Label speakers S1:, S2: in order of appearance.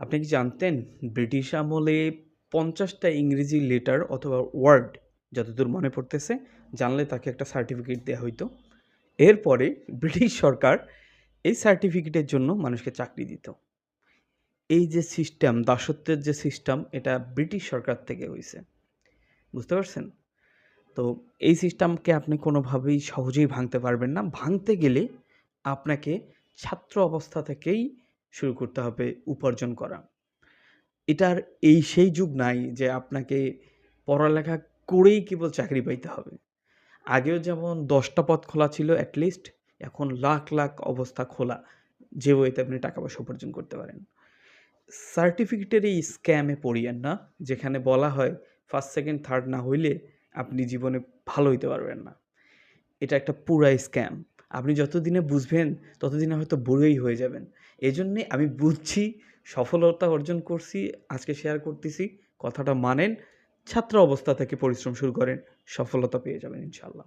S1: আপনি কি জানতেন ব্রিটিশ আমলে পঞ্চাশটা ইংরেজি লেটার অথবা ওয়ার্ড যতদূর মনে পড়তেছে জানলে তাকে একটা সার্টিফিকেট দেওয়া হইতো। এরপরে ব্রিটিশ সরকার এই সার্টিফিকেটের জন্য মানুষকে চাকরি দিত। এই যে সিস্টেম, দাসত্বের যে সিস্টেম এটা ব্রিটিশ সরকার থেকে হয়েছে বুঝতে পারছেন? তো এই সিস্টেমকে আপনি কোনোভাবেই সহজেই ভাঙতে পারবেন না। ভাঙতে গেলে আপনাকে ছাত্র অবস্থা থেকেই শুরু করতে হবে উপার্জন করা। এটার এই সেই যুগ নাই যে আপনাকে পড়ালেখা করেই কেবল চাকরি পাইতে হবে। আগেও যেমন দশটা পথ খোলা ছিল এট লিস্ট এখন লাখ, লাখ অবস্থা খোলা। যে ওয়েতে আপনি টাকা পয়সা উপার্জন করতে পারেন। সার্টিফিকেটের এই স্ক্যামে পড়িয়েন না। যেখানে বলা হয় 1st, 2nd, 3rd না হইলে আপনি জীবনে ভালো হইতে পারবেন না। এটা একটা পুরা স্ক্যাম। আপনি যতদিনে বুঝবেন ততদিনে হয়তো বুড়োই হয়ে যাবেন। এই জন্যে আমি বুঝছি, সফলতা অর্জন করছি, আজকে শেয়ার করতেছি। কথাটা মানেন। ছাত্র অবস্থা থেকে পরিশ্রম শুরু করেন। সফলতা পেয়ে যাবেন ইনশাআল্লাহ।